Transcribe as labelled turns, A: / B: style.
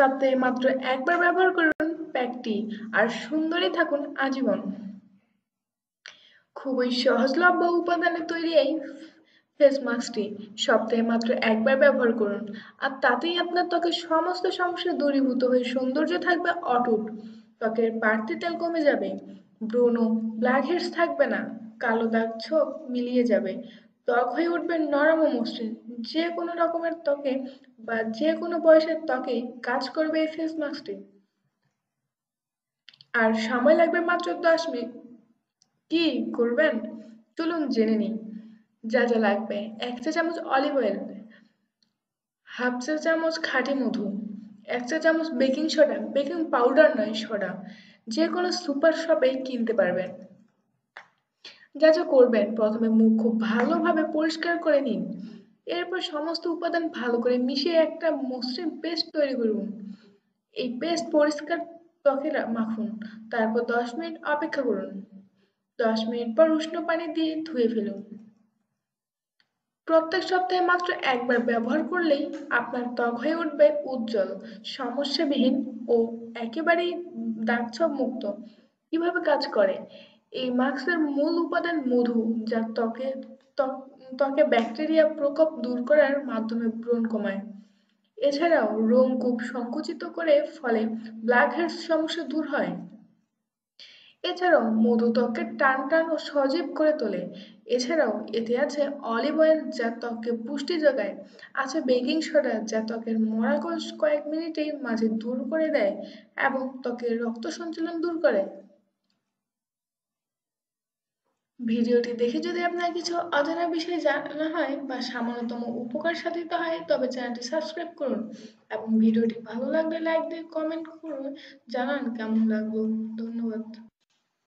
A: সপ্তাহে মাত্র একবার ব্যবহার করুন প্যাকটি আর সুন্দরী থাকুন আজীবন। খুবই সহজলভ্য উপাদানে তৈরি এই ফেস মাস্কটি সপ্তাহে মাত্র একবার ব্যবহার করুন আর তাতেই আপনার ত্বকের সমস্ত সমস্যা দূরীভূত হয়ে সৌন্দর্য থাকবে অটুট। ত্বকের বাড়তি তেল কমে যাবে, ব্রণ ব্ল্যাক হেডস থাকবে না, কালো দাগ ছোপ মিলিয়ে যাবে। ত্বক হয়ে উঠবে নরম ও মসৃণ। যে কোনো রকমের ত্বকে বা যে কোনো বয়সের ত্বকে কাজ করবে এই ফেস মাস্কটি আর সময় লাগবে মাত্র দশ মিনিট। কি করবেন? চলুন জেনে নিই। যা যা লাগবে। এক চা চামচ অলিভ অয়েল হাফ চা চামচ খাঁটি মধু, এক চা চামচ বেকিং সোডা বেকিং পাউডার নয় সোডা যে কোনো সুপার শপে কিনতে পারবেন। যা যা করবেন, প্রথমে মুখ খুব ভালোভাবে পরিষ্কার করে নিন। এরপর সমস্ত উপাদান ভালো করে মিশিয়ে একটা মসৃণ পেস্ট তৈরি করুন। এই পেস্ট পরিষ্কার ত্বকে মাখুন। তারপর দশ মিনিট অপেক্ষা করুন। দশ মিনিট পর উষ্ণ পানি দিয়ে ধুয়ে ফেলুন। প্রত্যেক সপ্তাহে মাত্র একবার ব্যবহার করলেই আপনার ত্বক হয়ে উঠবে উজ্জ্বল, সমস্যাবিহীন ও একেবারেই দাগছোপ মুক্ত কীভাবে কাজ করে? এই মাস্কের মূল উপাদান মধু, যা ত্বকে ত্বকে ব্যাকটেরিয়া প্রকোপ দূর করার মাধ্যমে ব্রণ কমায়। এছাড়াও রোমকূপ সংকুচিত করে ফলে ব্ল্যাক হেডস সমস্যা দূর হয়। এছাড়াও মধু ত্বককে টান টান ও সজীব করে তোলে। এছাড়াও এতে আছে অলিভ অয়েল, যা ত্বককে পুষ্টি যোগায়। আছে বেকিং সোডা, যা ত্বকের মরাকোষ কয়েক মিনিটেই মাঝে দূর করে দেয় এবং ত্বকের রক্ত সঞ্চালন দূর করে। ভিডিওটি দেখে যদি আপনার কিছু অজানা বিষয় জানা হয় বা সামান্যতম উপকার সাধিত হয়, তবে চ্যানেলটি সাবস্ক্রাইব করুন এবং ভিডিওটি ভালো লাগলে লাইক দিয়ে কমেন্ট করুন। জানান কেমন লাগল? ধন্যবাদ।